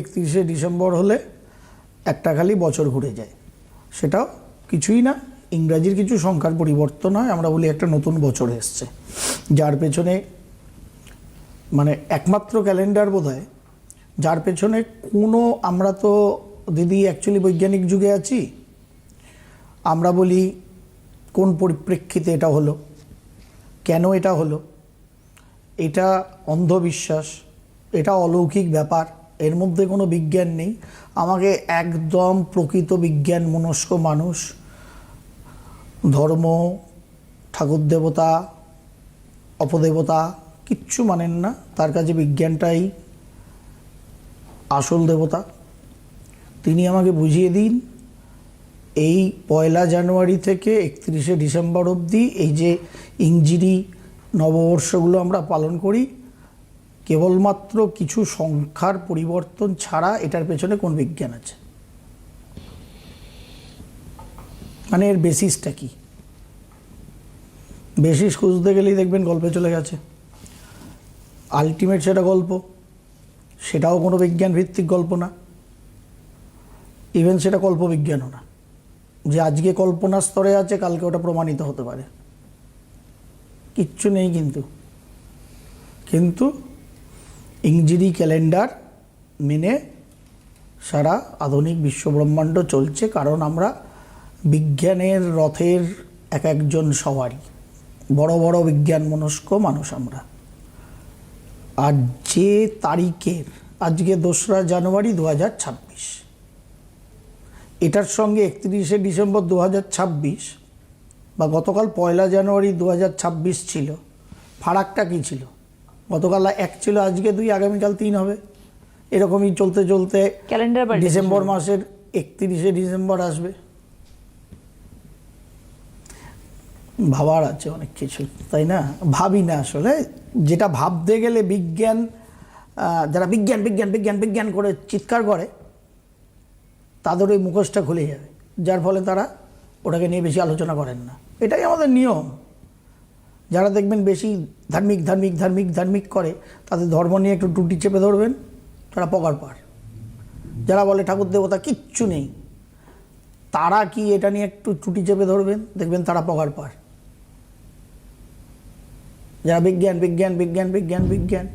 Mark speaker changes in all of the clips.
Speaker 1: একত্রিশে ডিসেম্বর হলে একটা খালি বছর ঘুরে যায়। সেটাও কিছুই না, ইংরাজির কিছু সংখ্যার পরিবর্তন হয়, আমরা বলি একটা নতুন বছর এসছে। যার পেছনে মানে একমাত্র ক্যালেন্ডার বোধ যার পেছনে কোনো আমরা তো দিদি অ্যাকচুয়ালি বৈজ্ঞানিক যুগে আছি, আমরা বলি কোন পরিপ্রেক্ষিতে এটা হলো, কেন এটা হলো, এটা অন্ধবিশ্বাস, এটা অলৌকিক ব্যাপার এর মধ্যে কোনো বিজ্ঞান নেই। আমাকে একদম প্রকৃত বিজ্ঞান মনস্ক মানুষ, ধর্ম, ঠাকুর দেবতা, অপদেবতা কিচ্ছু মানেন না। তার কাছে বিজ্ঞানটাই আসল দেবতা। তিনি আমাকে বুঝিয়ে দিন, এই পয়লা জানুয়ারি থেকে একত্রিশে ডিসেম্বর অবধি এই যে ইংজিরি নববর্ষগুলো আমরা পালন করি কেবলমাত্র কিছু সংখ্যার পরিবর্তন ছাড়া এটার পেছনে কোন বিজ্ঞান আছে? মানে এর বেসিসটা কি? বেসিস খুঁজতে গেলেই দেখবেন গল্পে চলে গেছে। আলটিমেট সেটা গল্প, সেটাও কোনো বিজ্ঞান ভিত্তিক গল্প না। ইভেন সেটা কল্পবিজ্ঞানও না। যে আজকে কল্পনার স্তরে আছে, কালকে ওটা প্রমাণিত হতে পারে। কিচ্ছু নেই কিন্তু। কিন্তু ইংজিরি ক্যালেন্ডার মেনে সারা আধুনিক বিশ্বব্রহ্মাণ্ড চলছে, কারণ আমরা বিজ্ঞানের রথের এক একজন সওয়ারি। বড় বড় বিজ্ঞান মনস্ক মানুষ আমরা। আর যে তারিখের, আজকে দোসরা জানুয়ারি দু ছাব্বিশ। এটার সঙ্গে একত্রিশে ডিসেম্বর দু ছাব্বিশ বা গতকাল পয়লা জানুয়ারি দু ছাব্বিশ ছিল। ফারাকটা কী ছিল? গতকাল এক ছিল আজকে দুই আগামীকাল তিন হবে। এরকমই চলতে চলতে
Speaker 2: ক্যালেন্ডার
Speaker 1: ডিসেম্বর মাসের একত্রিশে ডিসেম্বর আসবে। ভাবার আছে অনেক কিছু তাই না? ভাবি না আসলে। যেটা ভাবতে গেলে বিজ্ঞান যারা বিজ্ঞান বিজ্ঞান বিজ্ঞান বিজ্ঞান করে চিৎকার করে তাদের ওই মুখোশটা খুলে যাবে। যার ফলে তারা ওটাকে নিয়ে বেশি আলোচনা করেন না। এটাই আমাদের নিয়ম। যারা দেখবেন বেশি ধার্মিক ধার্মিক ধার্মিক ধার্মিক করে, তাদের ধর্ম নিয়ে একটু টুটি চেপে ধরবেন, তারা পকার পার। যারা বলে ঠাকুর দেবতা কিচ্ছু নেই, তারা কি এটা নিয়ে একটু টুটি চেপে ধরবেন? দেখবেন তারা পকার পার। যারা বিজ্ঞান বিজ্ঞান বিজ্ঞান বিজ্ঞান বিজ্ঞান,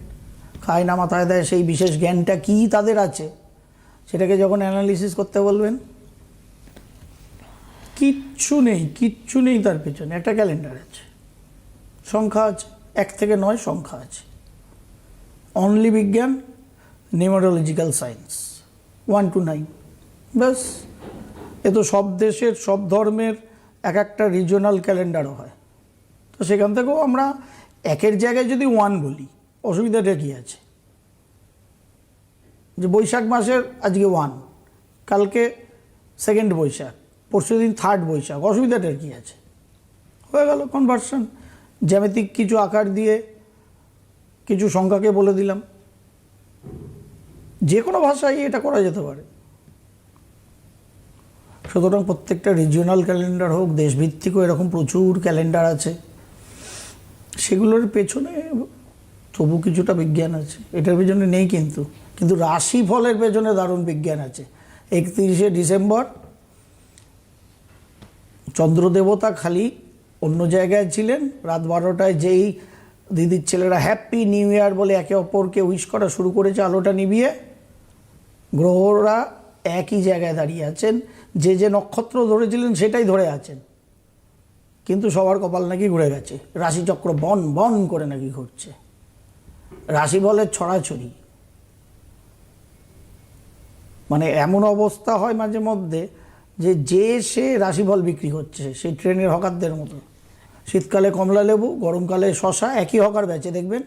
Speaker 1: খায় না মাথায় দেয়, সেই বিশেষ জ্ঞানটা কি তাদের আছে? সেটাকে যখন অ্যানালিসিস করতে বলবেন, কিচ্ছু নেই কিচ্ছু নেই তার পেছনে, একটা ক্যালেন্ডার আছে। সংখ্যা আছে এক থেকে নয় সংখ্যা আছে অনলি বিজ্ঞান numerological science one two nine ব্যাস, এ তো সব দেশের, সব ধর্মের এক একটা রিজিওনাল ক্যালেন্ডারও হয়। তো সেখান থেকেও আমরা একের জায়গায় যদি ওয়ান বলি, অসুবিধাটা কী আছে? যে বৈশাখ মাসের আজকে ওয়ান কালকে সেকেন্ড বৈশাখ পরশু দিন থার্ড বৈশাখ অসুবিধাটার কী আছে? হয়ে গেল কনভার্সন জ্যামিতিক কিছু আকার দিয়ে কিছু সংখ্যাকে বলে দিলাম। যে কোনো ভাষায় এটা করা যেতে পারে। সুতরাং প্রত্যেকটা রিজিওনাল ক্যালেন্ডার হোক, দেশভিত্তিকও এরকম প্রচুর ক্যালেন্ডার আছে। সেগুলোর পেছনে তবু কিছুটা বিজ্ঞান আছে। এটার পেছনে নেই কিন্তু। কিন্তু রাশি ফলের পেছনে দারুণ বিজ্ঞান আছে। একত্রিশে ডিসেম্বর, চন্দ্রদেবতা খালি অন্য জায়গায় ছিলেন। রাত বারোটায় যেই দিদির ছেলেরা হ্যাপি নিউ ইয়ার বলে একে অপরকে উইশ করা শুরু করেছে, আলোটা নিভিয়ে গ্রহরা একই জায়গায় দাঁড়িয়ে আছেন। যে যে নক্ষত্র ধরেছিলেন সেটাই ধরে আছেন। কিন্তু সবার কপাল নাকি ঘুরে গেছে। রাশিচক্র বন বন করে নাকি ঘুরছে। রাশি বলের ছড়াছড়ি। মানে এমন অবস্থা হয় মাঝে মধ্যে যে যে সে রাশিফল বিক্রি হচ্ছে সেই ট্রেনের হকারদের মতো। শীতকালে কমলা লেবু, গরমকালে শশা একই হকার ব্যাচে দেখবেন।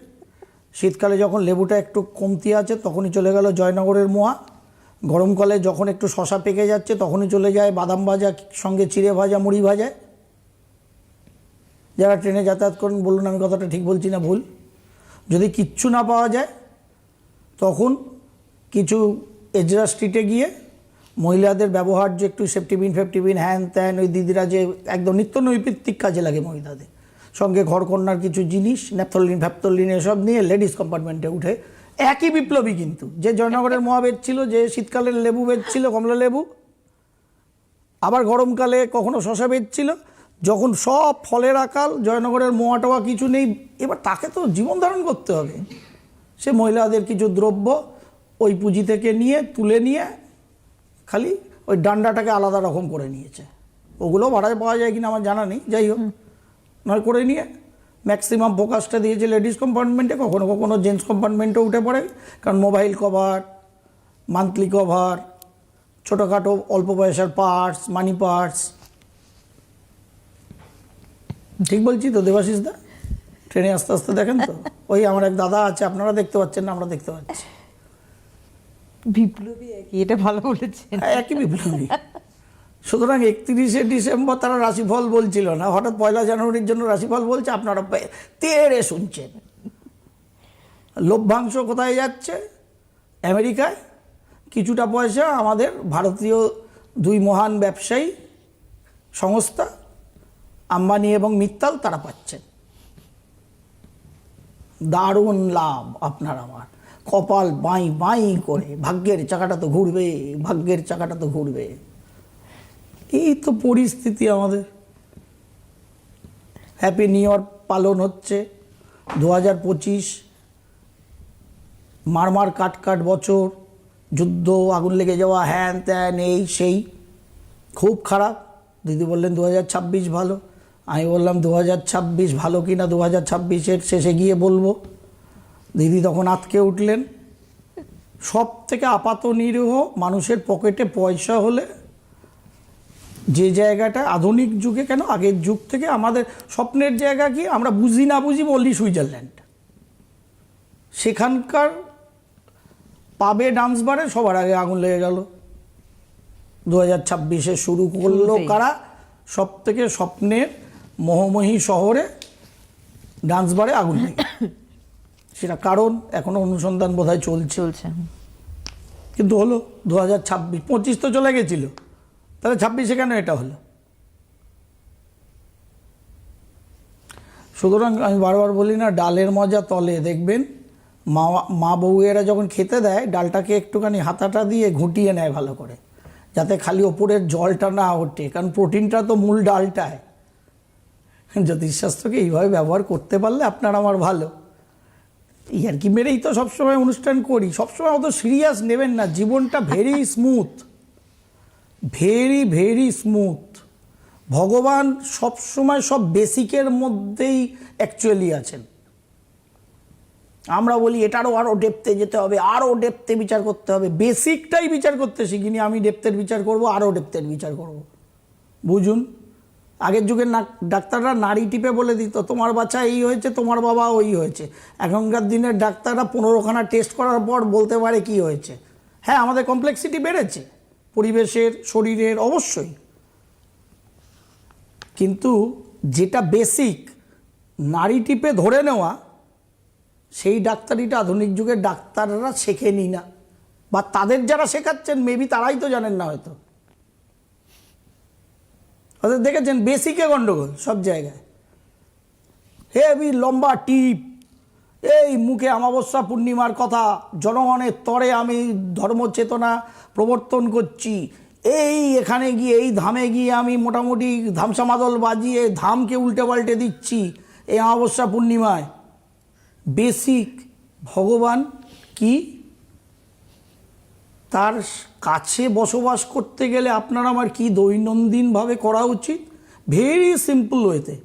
Speaker 1: শীতকালে যখন লেবুটা একটু কমতি আছে, তখনই চলে গেল জয়নগরের মোয়া। গরমকালে যখন একটু শশা পেকে যাচ্ছে, তখনই চলে যায় বাদাম ভাজা, সঙ্গে চিড়ে ভাজা, মুড়ি ভাজায় যারা ট্রেনে যাতায়াত করেন, বলুন আমি কথাটা ঠিক বলছি না, ভুল। যদি কিচ্ছু না পাওয়া যায়, তখন কিছু এজরা স্ট্রিটে গিয়ে মহিলাদের ব্যবহার যে একটু সেফটিবিন ফেফটিবিন হ্যান ত্যান ওই দিদিরা যে একদম নিত্য নৈমিত্তিক কাজে লাগে মহিলাদের। সঙ্গে ঘর ঘরকন্যার কিছু জিনিস, ন্যাপথলিন, ফ্যাপথলিন এসব নিয়ে লেডিস কম্পার্টমেন্টে উঠে, একই বিপ্লবী কিন্তু। যে জয়নগরের মোয়া বেচছিল যে শীতকালের লেবু বেচছিল কমলা লেবু, আবার গরমকালে কখনো শশা বেচছিল যখন সব ফলের আকাল, জয়নগরের মোয়া টোয়া কিছু নেই, এবার তাকে তো জীবন ধারণ করতে হবে। সে মহিলাদের কিছু দ্রব্য ওই পুঁজি থেকে নিয়ে, তুলে নিয়ে খালি ওই ডান্ডাটাকে আলাদা রকম করে নিয়েছে। ওগুলো ভাড়ায় পাওয়া যায় কিনা আমার জানা নেই, যাই হোক। নয়, করে নিয়ে ম্যাক্সিমাম ফোকাসটা দিয়েছে লেডিস কম্পার্টমেন্টে কখনো কখনো জেন্টস কম্পার্টমেন্টে উঠে পড়ে, কারণ মোবাইল কভার মান্থলি কভার ছোটোখাটো অল্প পয়সার পার্টস মানি পার্টস ঠিক বলছি তো দেবাশিস দা ট্রেনে আস্তে আস্তে দেখেন তো? ওই আমার এক দাদা আছে, আপনারা দেখতে পাচ্ছেন না, আমরা দেখতে পাচ্ছি।
Speaker 2: বিপ্লবী একই এটা ভালো বলেছেন।
Speaker 1: হ্যাঁ, একই বিপ্লবী। সুতরাং একত্রিশে ডিসেম্বর তারা রাশিফল বলছিল না। হঠাৎ পয়লা জানুয়ারির জন্য রাশিফল বলছে আপনারা তেড়ে শুনছেন। লভ্যাংশ কোথায় যাচ্ছে? আমেরিকায়। কিছুটা পয়সা আমাদের ভারতীয় দুই মহান ব্যবসায়ী সংস্থা আম্বানি এবং মিত্তাল তারা পাচ্ছেন। দারুণ লাভ আপনার আমার। কপাল বাঁই বাঁই করে, ভাগ্যের চাকাটা তো ঘুরবে, ভাগ্যের চাকাটা তো ঘুরবে। এই তো পরিস্থিতি আমাদের। হ্যাপি নিউ ইয়ার পালন হচ্ছে। দু হাজার পঁচিশ, মারমার কাট কাট বছর, যুদ্ধ, আগুন লেগে যাওয়া, হ্যান ত্যান, এই সেই। খুব খারাপ। দিদি বললেন দু হাজার ছাব্বিশ ভালো। আমি বললাম দু হাজার ছাব্বিশ ভালো কি না দু হাজার ছাব্বিশের শেষে গিয়ে বলব। দিদি তখন আতকে উঠলেন। সব থেকে আপাত নিরীহ মানুষের পকেটে পয়সা হলে যে জায়গাটা আধুনিক যুগে কেন? আগের যুগ থেকে আমাদের স্বপ্নের জায়গা কি? আমরা বুঝি না বুঝি বললি সুইজারল্যান্ড। সেখানকার পাবে ডান্স বারে সবার আগে আগুন লেগে গেল। দু হাজার ছাব্বিশে শুরু করল কারা? সব থেকে স্বপ্নের মোহময়ী শহরে ডান্স বারে আগুন লেগে সেটা কারণ এখনও অনুসন্ধান বোধহয় চলছে।
Speaker 2: চলছে।
Speaker 1: কিন্তু হলো দু হাজার ছাব্বিশ পঁচিশ তো চলে গেছিল। তাহলে ছাব্বিশে কেন এটা হলো? সুতরাং আমি বারবার বলি না ডালের মজা তলে দেখবেন মা মা বউয়েরা যখন খেতে দেয় ডালটাকে একটুখানি হাতাটা দিয়ে ঘুটিয়ে নেয় ভালো করে যাতে খালি ওপরের জলটা না ওঠে কারণ প্রোটিনটা তো মূল ডালটায়। জ্যোতিষশাস্ত্রকে এইভাবে ব্যবহার করতে পারলে আপনার আমার ভালো। ইয়ার কি, মেরেই তো সবসময় অনুষ্ঠান করি। সবসময় অত সিরিয়াস নেবেন না, জীবনটা very smooth very very smooth ভগবান সবসময় সব বেসিকের মধ্যেই অ্যাকচুয়ালি আছেন। আমরা বলি, এটারও আরও ডেপতে যেতে হবে আরও ডেপতে বিচার করতে হবে। বেসিকটাই বিচার করতে শিখিনি, আমি ডেপথের বিচার করব আরও ডেপথের বিচার করব। বুঝুন? আগের যুগের না ডাক্তাররা নাড়ি টিপে বলে দিত, তোমার বাচ্চা এই হয়েছে, তোমার বাবা ওই হয়েছে। এখনকার দিনের ডাক্তাররা পনেরোখানা টেস্ট করার পর বলতে পারে কি হয়েছে। হ্যাঁ আমাদের কমপ্লেক্সিটি বেড়েছে, পরিবেশের, শরীরের, অবশ্যই। কিন্তু যেটা বেসিক নাড়ি টিপে ধরে নেওয়া, সেই ডাক্তারিটা আধুনিক যুগের ডাক্তাররা শেখেনি না। বা তাদের যারা শেখাচ্ছেন মেবি তারাই তো জানেন না হয়তো। অর্থাৎ দেখেছেন বেসিকে গন্ডগোল সব জায়গায়। হেভি লম্বা টিপ। এই মুখে অমাবস্যা পূর্ণিমার কথা, জনগণের তরে আমি ধর্মচেতনা প্রবর্তন করছি। এই এখানে গিয়ে, এই ধামে গিয়ে আমি মোটামুটি ধামসা মাদল বাজিয়ে ধামকে উল্টে পাল্টে দিচ্ছি এই অমাবস্যা পূর্ণিমায়। বেসিক ভগবান কি তার কাছে বসবাস করতে গেলে আপনার আমার কি দৈনন্দিনভাবে করা উচিত? ভেরি সিম্পল ওয়েতে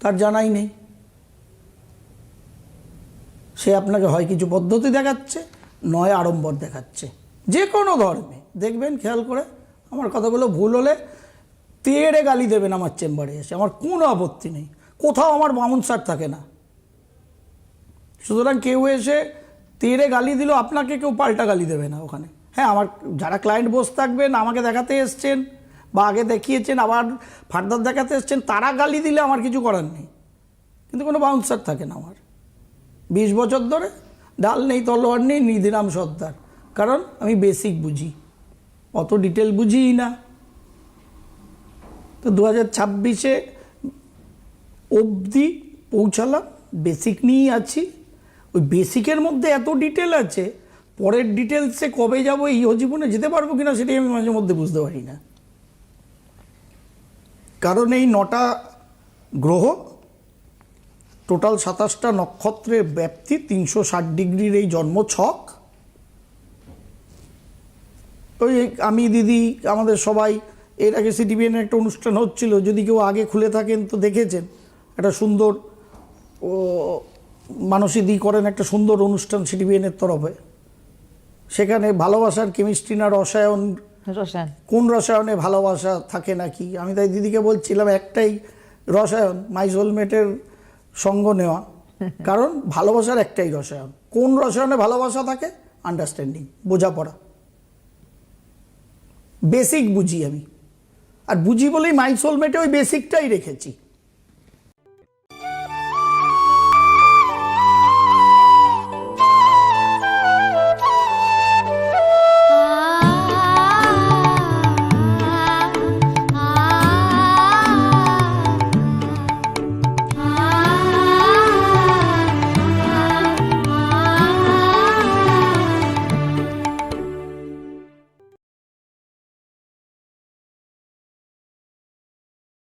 Speaker 1: তার জানাই নেই। সে আপনাকে হয় কিছু পদ্ধতি দেখাচ্ছে, নয় আড়ম্বর দেখাচ্ছে। যে কোনো ধর্মে। দেখবেন, খেয়াল করে, আমার কথাগুলো ভুল হলে তেড়ে গালি দেবেন আমার চেম্বারে এসে। আমার কোনো আপত্তি নেই। কোথাও আমার বামুন স্যার থাকে না। সুতরাং কেউ এসে তেড়ে গালি দিল, আপনাকে কেউ পাল্টা গালি দেবে না ওখানে। হ্যাঁ আমার যারা ক্লায়েন্ট বসে থাকবেন, আমাকে দেখাতে এসছেন বা আগে দেখিয়েছেন, আবার ফার্দার দেখাতে এসছেন, তারা গালি দিলে আমার কিছু করার নেই। কিন্তু কোনো বাউন্সার থাকে না আমার। বিশ বছর ধরে ডাল নেই, তলোয়ার নেই, নিধিরাম সর্দার। কারণ আমি বেসিক বুঝি। অত ডিটেল বুঝিই না। তো দু হাজার ছাব্বিশে অবধি পৌঁছালাম বেসিক নিয়েই আছি। ওই বেসিকের মধ্যে এত ডিটেল আছে, পরের ডিটেলসে কবে যাব, এই জীবনে যেতে পারব কিনা সেটাই আমি মাঝে মধ্যে বুঝতে পারি না। কারণ এই নটা গ্রহ টোটাল সাতাশটা নক্ষত্রের ব্যাপ্তি, তিনশো ষাট ডিগ্রির এই জন্ম ছক ওই আমি দিদি, আমাদের সবাই, এর আগে সিটিভিএনের একটা অনুষ্ঠান হচ্ছিল, যদি কেউ আগে খুলে থাকেন তো দেখেছেন, একটা সুন্দর ও মানসী দি করেন একটা সুন্দর অনুষ্ঠান সিটিভিএনের তরফে। সেখানে ভালোবাসার কেমিস্ট্রি না রসায়ন
Speaker 2: রসায়ন।
Speaker 1: কোন রসায়নে ভালোবাসা থাকে নাকি? আমি তাই দিদিকে বলছিলাম একটাই রসায়ন মাই সোলমেটের সঙ্গ নেওয়া। কারণ ভালোবাসার একটাই রসায়ন। কোন রসায়নে ভালোবাসা থাকে? আন্ডারস্ট্যান্ডিং বোঝাপড়া। বেসিক বুঝি আমি। আর বুঝি বলেই মাই সোলমেটে ওই বেসিকটাই রেখেছি।